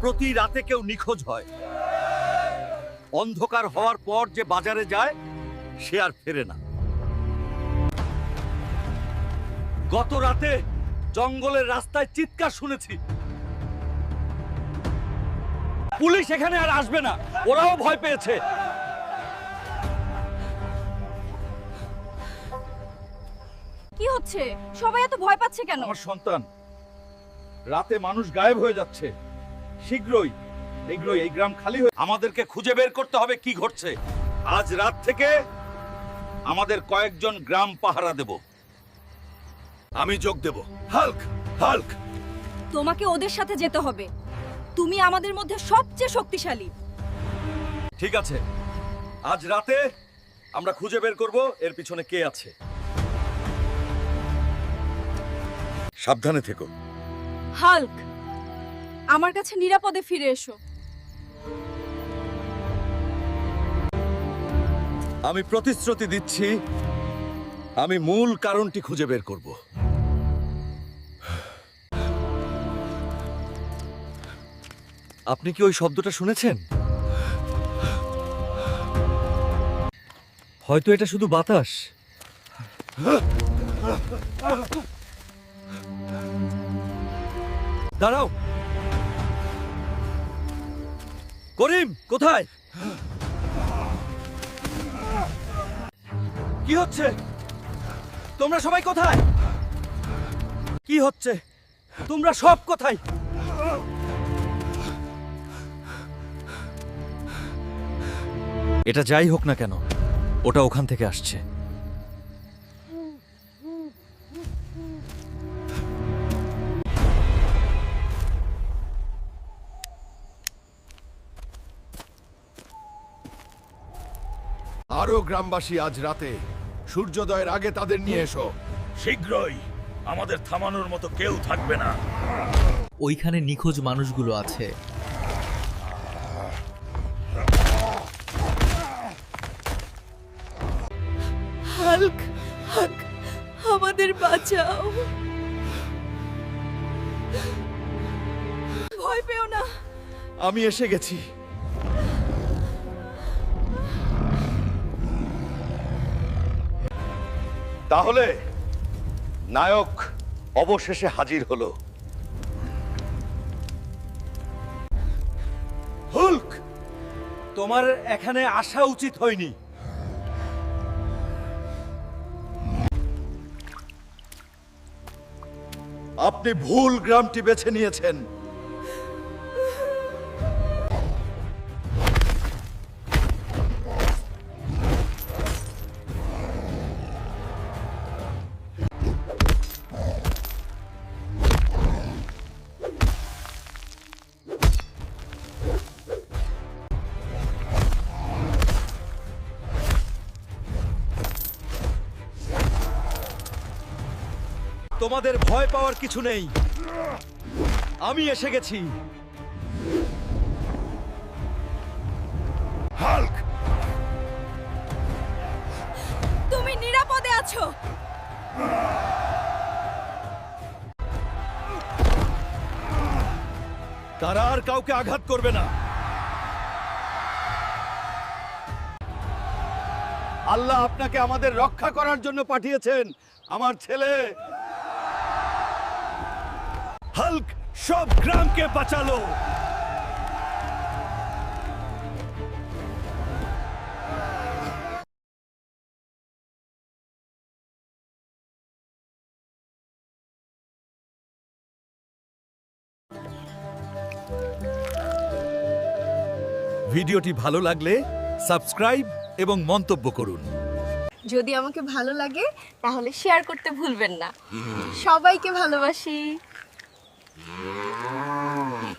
প্রতি রাতে কেউ নিখোঁজ হয়। অন্ধকার হওয়ার পর যে বাজারে যায় সে আর ফেরে না। গত রাতে জঙ্গলের রাস্তায় চিৎকার শুনেছি। পুলিশ এখানে আর আসবে না ওরাও ভয় পেয়েছে। কি হচ্ছে? সবাই এত ভয় পাচ্ছে কেন? আমার সন্তান রাতে মানুষ গায়েব হয়ে যাচ্ছে। শীঘ্রই শীঘ্রই এই গ্রাম খালি হয়ে আমাদেরকে খুঁজে বের করতে হবে কি ঘটছে। আজ রাত থেকে আমাদের কয়েকজন গ্রাম পাহারা দেব। আমি যোগ দেব। Hulk Hulk! তোমাকে ওদের সাথে যেতে হবে। তুমি আমাদের মধ্যে সবচেয়ে শক্তিশালী। ঠিক আছে। আজ রাতে আমরা খুঁজে বের করব এর পিছনে কে আছে। সাবধানে থেকো। হাল্ক আমার কাছে নিরাপদে ফিরে এসো। আমি প্রতিশ্রুতি দিচ্ছি, আমি মূল কারণটি খুঁজে বের করব। আপনি কি ওই শব্দটা শুনেছেন? হয়তো এটা শুধু বাতাস। দাঁড়াও! করিম, কোথায়? কি হচ্ছে? তোমরা সবাই কোথায়? কি হচ্ছে? তোমরা সব কোথায়? এটা যাই হোক না কেন, ওটা ওখান থেকে আসছে। আরও গ্রামবাসী আজ রাতে সূর্যোদয়ের আগে তাদের নিয়ে এসো। শীঘ্রই আমাদের থামানোর মতো কেউ থাকবে না। ওইখানে নিখোঁজ মানুষগুলো আছে। হাল্ক হাল্ক আমাদের বাঁচাও। ভয় পেও না। আমি এসে গেছি। তাহলে নায়ক অবশেষে হাজির হলো। হুলক তোমার এখানে আসা উচিত হয়নি। আপনি ভুল গ্রামটি বেছে নিয়েছেন। তোমাদের ভয় পাওয়ার কিছু নেই। আমি এসে গেছি। হাল্ক! তুমি নিরাপদে আছো। তারা আর কাউকে আঘাত করবে না। আল্লাহ আপনাকে আমাদের রক্ষা করার জন্য পাঠিয়েছেন। আমার ছেলে! হাল্ক সব গ্রামকে বাঁচালো। ভিডিওটি ভালো লাগলে সাবস্ক্রাইব এবং মন্তব্য করুন। যদি আমাকে ভালো লাগে, তাহলে শেয়ার করতে ভুলবেন না। সবাইকে ভালোবাসি। うん。